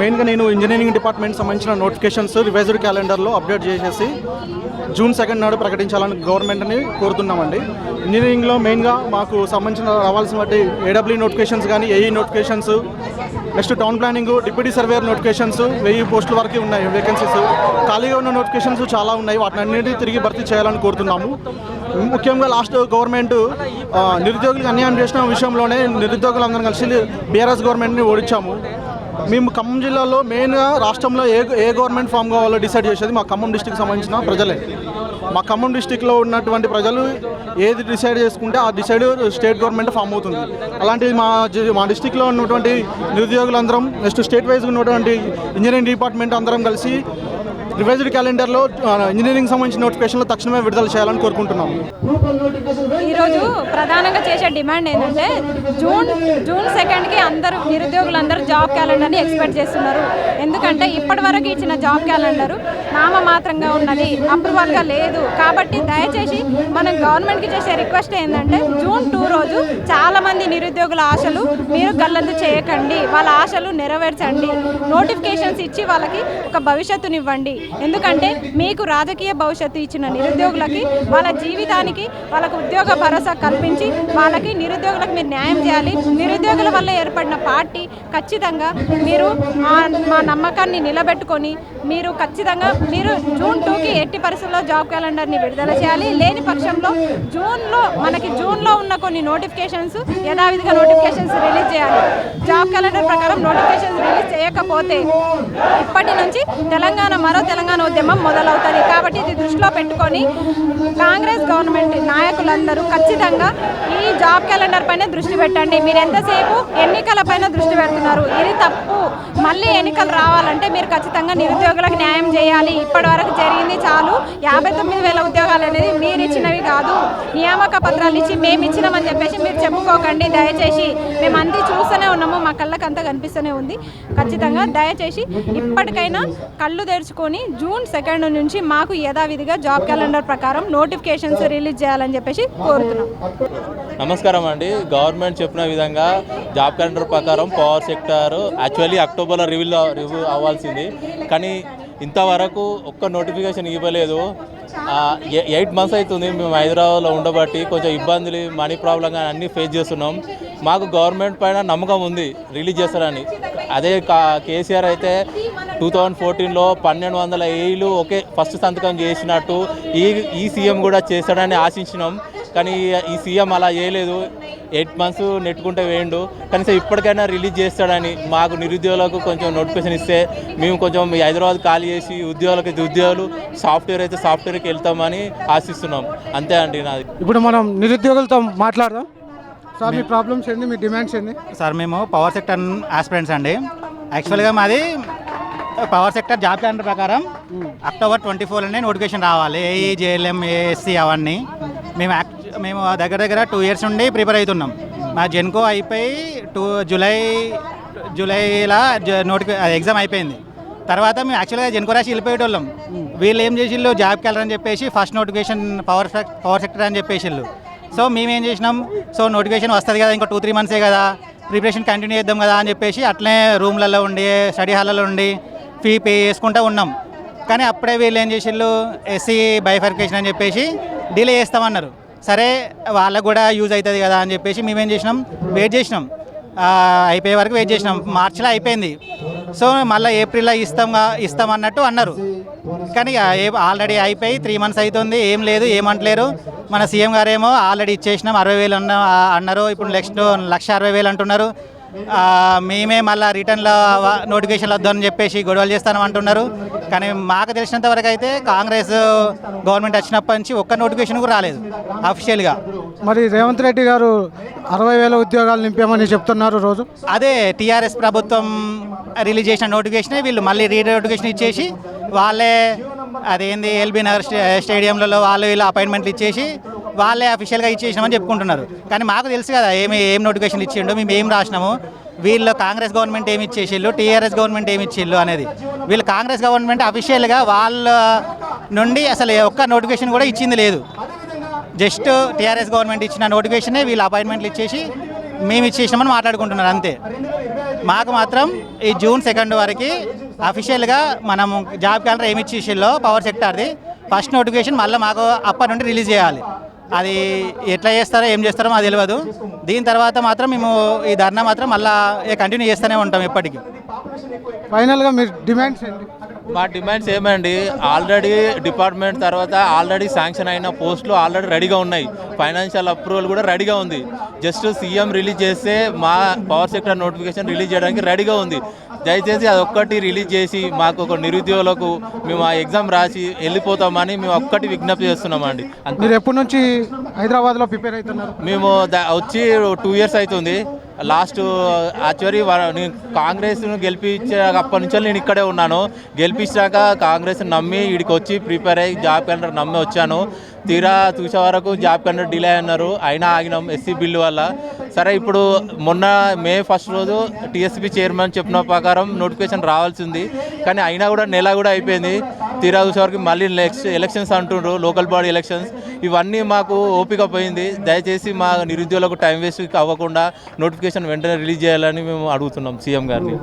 మెయిన్గా నేను engineering department సంబంధించిన నోటిఫికేషన్స్ రివైజ్డ్ క్యాలెండర్లో అప్డేట్ చేసేసి జూన్ సెకండ్ నాడు ప్రకటించాలని గవర్నమెంట్ని కోరుతున్నామండి. ఇంజనీరింగ్లో మెయిన్గా మాకు సంబంధించిన రావాల్సిన వాటి ఏడబ్ల్యూ నోటిఫికేషన్స్ కానీ AE notifications next town planning deputy surveyor notifications వెయ్యి పోస్టుల వరకు ఉన్నాయి వేకెన్సీస్ ఖాళీగా ఉన్న నోటిఫికేషన్స్ చాలా ఉన్నాయి వాటిని అన్నింటినీ తిరిగి భర్తీ చేయాలని కోరుతున్నాము. ముఖ్యంగా లాస్ట్ గవర్నమెంట్ నిరుద్యోగులకు అన్యాయం చేసిన విషయంలోనే నిరుద్యోగులందరం కలిసి బీఆర్ఎస్ గవర్నమెంట్ని ఓడించాము. మేము ఖమ్మం జిల్లాలో మెయిన్గా రాష్ట్రంలో ఏ ఏ గవర్నమెంట్ ఫామ్ కావాలో డిసైడ్ చేసేది మా ఖమ్మం డిస్టిక్ సంబంధించిన ప్రజలే. మా ఖమ్మం డిస్టిక్లో ఉన్నటువంటి ప్రజలు ఏది డిసైడ్ చేసుకుంటే ఆ డిసైడ్ స్టేట్ గవర్నమెంట్ ఫామ్ అవుతుంది. అలాంటిది మా మా డిస్టిక్లో ఉన్నటువంటి నిరుద్యోగులందరం నెక్స్ట్ స్టేట్ వైజ్గా ఉన్నటువంటి ఇంజనీరింగ్ డిపార్ట్మెంట్ అందరం కలిసి రివైజ్డ్ క్యాలెండర్లో ఇంజనీరింగ్ సంబంధించిన నోటిఫికేషన్లు తక్షణమే విడుదల చేయాలని కోరుకుంటున్నాము ఈరోజు ప్రధానంగా చేసే డిమాండ్ ఏంటంటే జూన్ జూన్ సెకండ్కి అందరూ నిరుద్యోగులందరూ జాబ్ క్యాలెండర్ని ఎక్స్పెక్ట్ చేస్తున్నారు. ఎందుకంటే ఇప్పటి వరకు ఇచ్చిన జాబ్ క్యాలెండరు నామమాత్రంగా ఉన్నది అప్రూవల్గా లేదు. కాబట్టి దయచేసి మనం గవర్నమెంట్కి చేసే రిక్వెస్ట్ ఏంటంటే జూన్ టూ రోజు చాలామంది నిరుద్యోగుల ఆశలు మీరు గల్లంతు చేయకండి. వాళ్ళ ఆశలు నెరవేర్చండి. నోటిఫికేషన్స్ ఇచ్చి వాళ్ళకి ఒక భవిష్యత్తునివ్వండి. ఎందుకంటే మీకు రాజకీయ భవిష్యత్తు ఇచ్చిన నిరుద్యోగులకి వాళ్ళ జీవితానికి వాళ్ళకు ఉద్యోగ భరోసా కల్పించి వాళ్ళకి నిరుద్యోగులకు మీరు న్యాయం చేయాలి. నిరుద్యోగుల వల్ల ఏర్పడిన పార్టీ ఖచ్చితంగా మీరు మా- మా నమ్మకాన్ని నిలబెట్టుకొని మీరు ఖచ్చితంగా మీరు జూన్ టూకి ఎట్టి పరిస్థితుల్లో జాబ్ క్యాలెండర్ని విడుదల చేయాలి. లేని పక్షంలో జూన్లో మనకి జూన్లో ఉన్న కొన్ని నోటిఫికేషన్స్ యథావిధిగా నోటిఫికేషన్స్ రిలీజ్ చేయాలి. జాబ్ క్యాలెండర్ ప్రకారం నోటిఫికేషన్స్ రిలీజ్ చేయకపోతే ఇప్పటి నుంచి తెలంగాణ మరో తెలంగాణ ఉద్యమం మొదలవుతుంది. కాబట్టి ఇది దృష్టిలో పెట్టుకొని కాంగ్రెస్ గవర్నమెంట్ నాయకులందరూ ఖచ్చితంగా ఈ జాబ్ క్యాలెండర్ పైన దృష్టి పెట్టండి. మీరు ఎంతసేపు ఎన్నికల పైన దృష్టి పెడుతున్నారు? ఇది తప్పు. మళ్ళీ ఎన్నికలు రావాలంటే మీరు ఖచ్చితంగా నిరుద్యోగులకు న్యాయం చేయాలి. ఇప్పటి వరకు జరిగింది చాలు. యాభై తొమ్మిది వేల ఉద్యోగాలు అనేది మీరు ఇచ్చినవి కాదు. నియామక పత్రాలు ఇచ్చి మేము ఇచ్చినామని చెప్పేసి మీరు చెప్పుకోకండి. దయచేసి మేము అంతా చూస్తూనే ఉన్నాము. మా కళ్ళకి అంతా కనిపిస్తూనే ఉంది. ఖచ్చితంగా దయచేసి ఇప్పటికైనా కళ్ళు తెరుచుకొని జూన్ సెకండ్ నుంచి మాకు యథావిధిగా జాబ్ క్యాలెండర్ ప్రకారం నోటిఫికేషన్స్ రిలీజ్ చేయాలని చెప్పేసి కోరుతున్నాం. నమస్కారం అండి. గవర్నమెంట్ చెప్పిన విధంగా జాబ్ క్యాలెండర్ ప్రకారం పవర్ సెక్టర్ యాక్చువల్లీ అక్టోబర్లో రివ్యూ రివ్యూ అవ్వాల్సింది. కానీ ఇంతవరకు ఒక్క నోటిఫికేషన్ ఇవ్వలేదు. ఎయిట్ మంత్స్ అవుతుంది మేము హైదరాబాద్లో ఉండబట్టి కొంచెం ఇబ్బందులు మనీ ప్రాబ్లం కానీ అన్నీ ఫేస్ చేస్తున్నాం. మాకు గవర్నమెంట్ పైన నమ్మకం ఉంది రిలీజ్ చేస్తారని. అదే కా కేసీఆర్ అయితే టూ థౌజండ్ ఫోర్టీన్లో పన్నెండు వందల ఏళ్ళు ఒకే ఫస్ట్ సంతకం చేసినట్టు ఈ ఈ సీఎం కూడా చేస్తాడని ఆశించినాం. కానీ ఈ సీఎం అలా చేయలేదు. ఎయిట్ మంత్స్ నెట్టుకుంటే వేయండు. కనీసం ఇప్పటికైనా రిలీజ్ చేస్తాడని మాకు నిరుద్యోగులకు కొంచెం నోటిఫికేషన్ ఇస్తే మేము కొంచెం హైదరాబాద్ ఖాళీ చేసి ఉద్యోగాలకు అయితే ఉద్యోగాలు సాఫ్ట్వేర్ అయితే సాఫ్ట్వేర్కి వెళ్తామని ఆశిస్తున్నాం. అంతే అండి నాది. ఇప్పుడు మనం నిరుద్యోగులతో మాట్లాడదాం. సార్ మీ ప్రాబ్లమ్స్ ఏంది? మీ డిమాండ్స్ ఏంది? సార్ మేము పవర్ సెక్టర్ ఆస్పిరెంట్స్ అండి. యాక్చువల్గా మాది పవర్ సెక్టర్ జాబ్ క్యాలెండర్ ప్రకారం అక్టోబర్ ట్వంటీ ఫోర్లోనే నోటిఫికేషన్ రావాలి. ఏఈ జేఎల్ఎం ఏఎస్సి అవన్నీ. మేము యాక్ట్ మేము దగ్గర దగ్గర టూ ఇయర్స్ నుండి ప్రిపేర్ అవుతున్నాం. మా జెన్కో అయిపోయి టూ జూలై జూలైలో నోటిఫి ఎగ్జామ్ అయిపోయింది. తర్వాత మేము యాక్చువల్గా జెన్కో రాసి వెళ్ళిపోయేటోళ్ళం. వీళ్ళు ఏం చేసిళ్ళు? జాబ్కి వెళ్ళరని చెప్పేసి ఫస్ట్ నోటిఫికేషన్ పవర్ సెక్- పవర్ సెక్టర్ అని చెప్పేసిళ్ళు. సో మేము ఏం చేసినాం? సో నోటిఫికేషన్ వస్తుంది కదా ఇంకా టూ త్రీ మంత్సే కదా ప్రిపరేషన్ కంటిన్యూ చేద్దాం కదా అని చెప్పేసి అట్లనే రూమ్లలో ఉండి స్టడీ హాల్లో ఉండి ఫీ పే చేసుకుంటూ ఉన్నాం. కానీ అప్పుడే వీళ్ళు ఏం చేసిళ్ళు? ఎస్సీ బైఫర్కేషన్ అని చెప్పేసి డిలే చేస్తామన్నారు. సరే వాళ్ళకు కూడా యూజ్ అవుతుంది కదా అని చెప్పేసి మేమేం చేసినాం? వెయిట్ చేసినాం. అయిపోయే వరకు వెయిట్ చేసినాం. మార్చిలో అయిపోయింది. సో మళ్ళీ ఏప్రిల్లో ఇస్తాం ఇస్తాం అన్నట్టు అన్నారు. కానీ ఆల్రెడీ అయిపోయి త్రీ మంత్స్ అవుతుంది. ఏం లేదు ఏమంటలేరు మన సీఎం గారేమో ఆల్రెడీ ఇచ్చేసినాం. అరవై వేలు అన్న అన్నారు. ఇప్పుడు నెక్స్ట్ లక్ష అరవై వేలు అంటున్నారు. మేమే మళ్ళీ రిటర్న్లో నోటిఫికేషన్లు వద్దని చెప్పేసి గొడవలు చేస్తాను అంటున్నారు. కానీ మాకు తెలిసినంత వరకు అయితే కాంగ్రెస్ గవర్నమెంట్ వచ్చినప్పటి నుంచి ఒక్క నోటిఫికేషన్ కూడా రాలేదు అఫీషియల్గా మరి రేవంత్ రెడ్డి గారు అరవై వేల ఉద్యోగాలు నింపామని చెప్తున్నారు రోజు. అదే టీఆర్ఎస్ ప్రభుత్వం రిలీజ్ చేసిన నోటిఫికేషన్ వీళ్ళు మళ్ళీ రీ నోటిఫికేషన్ ఇచ్చేసి వాళ్ళే అదేంది ఎల్బీ నగర్ స్టే స్టేడియంలలో వాళ్ళు వీళ్ళు అపాయింట్మెంట్లు ఇచ్చేసి వాళ్ళే అఫీషియల్గా ఇచ్చేసినామని చెప్పుకుంటున్నారు. కానీ మాకు తెలుసు కదా ఏమి ఏం నోటిఫికేషన్ ఇచ్చిండు మేము ఏం రాసినాము. వీళ్ళు కాంగ్రెస్ గవర్నమెంట్ ఏమి ఇచ్చేసిళ్ళు టీఆర్ఎస్ గవర్నమెంట్ ఏమి ఇచ్చిళ్ళు అనేది. వీళ్ళు కాంగ్రెస్ గవర్నమెంట్ అఫీషియల్గా వాళ్ళ నుండి అసలు ఒక్క నోటిఫికేషన్ కూడా ఇచ్చింది లేదు. జస్ట్ టీఆర్ఎస్ గవర్నమెంట్ ఇచ్చిన నోటిఫికేషనే వీళ్ళు అపాయింట్మెంట్లు ఇచ్చేసి మేము ఇచ్చేసినామని మాట్లాడుకుంటున్నారు అంతే. మాకు మాత్రం ఈ జూన్ సెకండ్ వరకు అఫీషియల్గా మనము జాబ్ క్యాలెండర్ ఏమి ఇచ్చేసిల్లో పవర్ సెక్టార్ది ఫస్ట్ నోటిఫికేషన్ మళ్ళీ మాకు అప్పటి నుండి రిలీజ్ చేయాలి. అది ఎట్లా చేస్తారో ఏం చేస్తారో మాకు తెలియదు దీని తర్వాత మాత్రం మేము ఈ ధర్నా మాత్రం మళ్ళీ కంటిన్యూ చేస్తూనే ఉంటాం ఎప్పటికీ. ఫైనల్గా మీరు డిమాండ్స్ మా డిమాండ్స్ ఏమండి? ఆల్రెడీ డిపార్ట్మెంట్ తర్వాత ఆల్రెడీ శాంక్షన్ అయిన పోస్టులు ఆల్రెడీ రెడీగా ఉన్నాయి. ఫైనాన్షియల్ అప్రూవల్ కూడా రెడీగా ఉంది. జస్ట్ సీఎం రిలీజ్ చేస్తే మా పవర్ సెక్టర్ నోటిఫికేషన్ రిలీజ్ చేయడానికి రెడీగా ఉంది. దయచేసి అది ఒక్కటి రిలీజ్ చేసి మాకు ఒక నిరుద్యోగులకు మేము ఆ ఎగ్జామ్ రాసి వెళ్ళిపోతామని మేము ఒక్కటి విజ్ఞప్తి చేస్తున్నామండి. మీరు ఎప్పటి నుంచి హైదరాబాద్లో ప్రిపేర్ అవుతున్నారు? మేము వచ్చి టూ ఇయర్స్ అవుతుంది. లాస్ట్ యాక్చువల్లీ నేను కాంగ్రెస్ను గెలిపించాక అప్పటి నుంచి నేను ఇక్కడే ఉన్నాను. గెలిపించాక కాంగ్రెస్ నమ్మి ఇక్కడికి వచ్చి ప్రిపేర్ అయ్యి జాబ్ క్యాలెండర్ నమ్మి వచ్చాను. తీరా చూసే వరకు జాబ్ క్యాలెండర్ డిలే అన్నారు. అయినా ఆగినాం ఎస్సీ బిల్లు వల్ల. సరే ఇప్పుడు మొన్న మే ఫస్ట్ రోజు టీఎస్పీ చైర్మన్ చెప్పిన ప్రకారం నోటిఫికేషన్ రావాల్సి ఉంది కానీ అయినా కూడా నెల కూడా అయిపోయింది. తీరా చూసే వరకు మళ్ళీ నెక్స్ట్ ఎలక్షన్స్ అంటుండ్రు లోకల్ బాడీ ఎలక్షన్స్. ఇవన్నీ మాకు ఓపిక పోయింది. దయచేసి మా నిరుద్యోగులకు టైం వేస్ట్ అవ్వకుండా నోటిఫికేషన్ వెంటనే రిలీజ్ చేయాలని మేము అడుగుతున్నాం సీఎం గారిని.